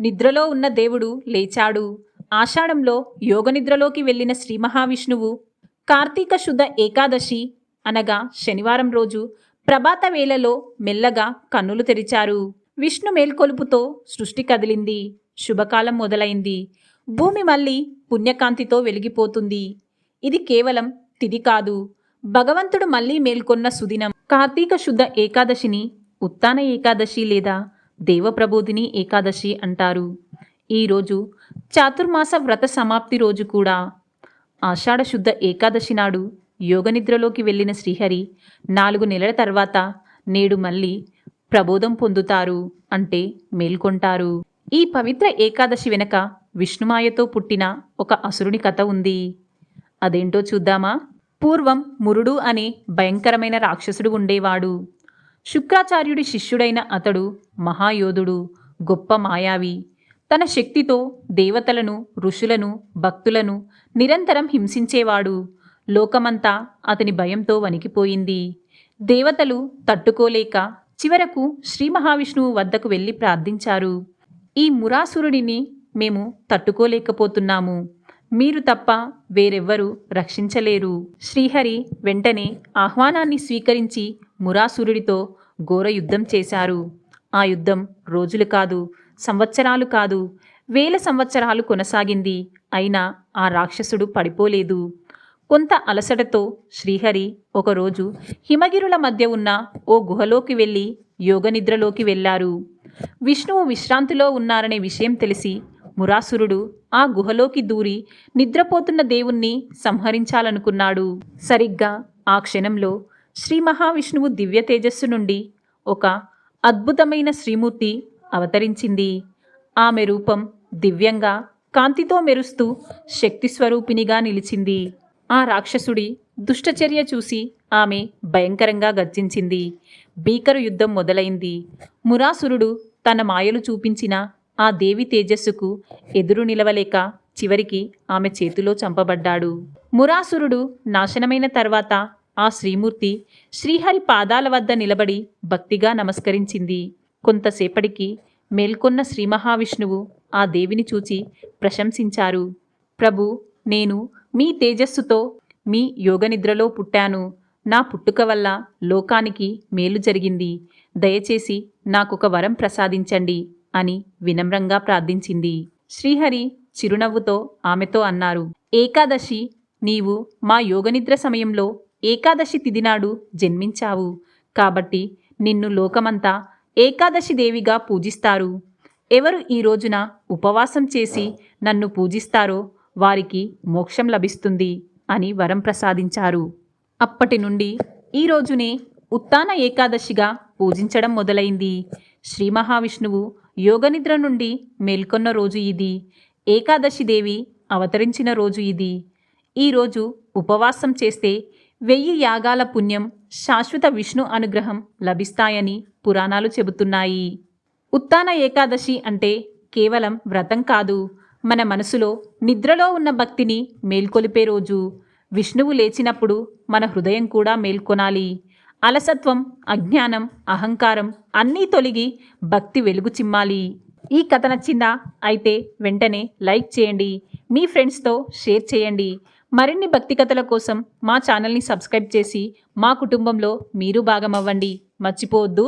నిద్రలో ఉన్న దేవుడు లేచాడు. ఆషాఢంలో యోగనిద్రలోకి వెళ్ళిన శ్రీ మహావిష్ణువు కార్తీక శుద్ధ ఏకాదశి అనగా శనివారం రోజు ప్రభాత వేళలో మెల్లగా కన్నులు తెరిచారు. విష్ణు మేల్కొలుపుతో సృష్టి కదిలింది. శుభకాలం మొదలైంది. భూమి మళ్ళీ పుణ్యకాంతితో వెలిగిపోతుంది. ఇది కేవలం తిది కాదు. భగవంతుడు మళ్ళీ మేల్కొన్న సుదినం కార్తీక శుద్ధ ఏకాదశిని ఉత్తాన ఏకాదశి లేదా దేవప్రబోధిని ఏకాదశి అంటారు. ఈరోజు చాతుర్మాస వ్రత సమాప్తి రోజు కూడా ఆషాఢ శుద్ధ ఏకాదశి నాడు యోగనిద్రలోకి వెళ్ళిన శ్రీహరి నాలుగు నెలల తర్వాత నేడు మళ్ళీ ప్రబోధం పొందుతారు అంటే మేల్కొంటారు. ఈ పవిత్ర ఏకాదశి వెనక విష్ణుమాయతో పుట్టిన ఒక అసురుని కథ ఉంది. అదేంటో చూద్దామా? పూర్వం మురుడు అనే భయంకరమైన రాక్షసుడు ఉండేవాడు. శుక్రాచార్యుడి శిష్యుడైన అతడు మహాయోధుడు గొప్ప మాయావి. తన శక్తితో దేవతలను ఋషులను భక్తులను నిరంతరం హింసించేవాడు. లోకమంతా అతని భయంతో వణికిపోయింది. దేవతలు తట్టుకోలేక చివరకు శ్రీ మహావిష్ణువు వద్దకు వెళ్ళి ప్రార్థించారు. ఈ మురాసురుడిని మేము తట్టుకోలేకపోతున్నాము. మీరు తప్ప వేరెవ్వరూ రక్షించలేరు. శ్రీహరి వెంటనే ఆహ్వానాన్ని స్వీకరించి మురాసురుడితో ఘోర యుద్ధం చేశారు. ఆ యుద్ధం రోజులు కాదు సంవత్సరాలు కాదు వేల సంవత్సరాలు కొనసాగింది. అయినా ఆ రాక్షసుడు పడిపోలేదు. కొంత అలసటతో శ్రీహరి ఒకరోజు హిమగిరుల మధ్య ఉన్న ఓ గుహలోకి వెళ్ళి యోగనిద్రలోకి వెళ్ళారు. విష్ణువు విశ్రాంతిలో ఉన్నారనే విషయం తెలిసి మురాసురుడు ఆ గుహలోకి దూరి నిద్రపోతున్న దేవుణ్ణి సంహరించాలనుకున్నాడు. సరిగ్గా ఆ క్షణంలో శ్రీ మహావిష్ణువు దివ్య తేజస్సు నుండి ఒక అద్భుతమైన శ్రీమూర్తి అవతరించింది. ఆమె రూపం దివ్యంగా కాంతితో మెరుస్తూ శక్తి స్వరూపినిగా నిలిచింది. ఆ రాక్షసుడి దుష్టచర్య చూసి ఆమె భయంకరంగా గర్జించింది. భీకర యుద్ధం మొదలైంది. మురాసురుడు తన మాయలు చూపించిన ఆ దేవి తేజస్సుకు ఎదురు నిలవలేక చివరికి ఆమె చేతిలో చంపబడ్డాడు. మురాసురుడు నాశనమైన తర్వాత ఆ శ్రీమూర్తి శ్రీహరి పాదాల వద్ద నిలబడి భక్తిగా నమస్కరించింది. కొంతసేపటికి మేల్కొన్న శ్రీ మహావిష్ణువు ఆ దేవిని చూచి ప్రశంసించారు. ప్రభు నేను మీ తేజస్సుతో మీ యోగనిద్రలో పుట్టాను. నా పుట్టుక వల్ల లోకానికి మేలు జరిగింది. దయచేసి నాకొక వరం ప్రసాదించండి అని వినమ్రంగా ప్రార్థించింది. శ్రీహరి చిరునవ్వుతో ఆమెతో అన్నారు. ఏకాదశి నీవు మా యోగనిద్ర సమయంలో ఏకాదశి తిదినాడు జన్మించావు. కాబట్టి నిన్ను లోకమంతా ఏకాదశి దేవిగా పూజిస్తారు. ఎవరు ఈ రోజున ఉపవాసం చేసి నన్ను పూజిస్తారో వారికి మోక్షం లభిస్తుంది అని వరం ప్రసాదించారు. అప్పటి నుండి ఈ రోజునే ఉత్తాన ఏకాదశిగా పూజించడం మొదలైంది. శ్రీ మహావిష్ణువు యోగనిద్ర నుండి మేల్కొన్న రోజు ఇది. ఏకాదశి దేవి అవతరించిన రోజు ఇది. ఈరోజు ఉపవాసం చేస్తే వెయ్యి యాగాల పుణ్యం శాశ్వత విష్ణు అనుగ్రహం లభిస్తాయని పురాణాలు చెబుతున్నాయి. ఉత్తాన ఏకాదశి అంటే కేవలం వ్రతం కాదు. మన మనసులో నిద్రలో ఉన్న భక్తిని మేల్కొలిపే రోజు. విష్ణువు లేచినప్పుడు మన హృదయం కూడా మేల్కొనాలి. అలసత్వం అజ్ఞానం అహంకారం అన్నీ తొలగి భక్తి వెలుగు చిమ్మాలి. ఈ కథ నచ్చిందా? అయితే వెంటనే లైక్ చేయండి. మీ ఫ్రెండ్స్తో షేర్ చేయండి. మరిన్ని భక్తి కథల కోసం మా ఛానల్ని సబ్స్క్రైబ్ చేసి మా కుటుంబంలో మీరు భాగమవ్వండి. మర్చిపోవద్దు.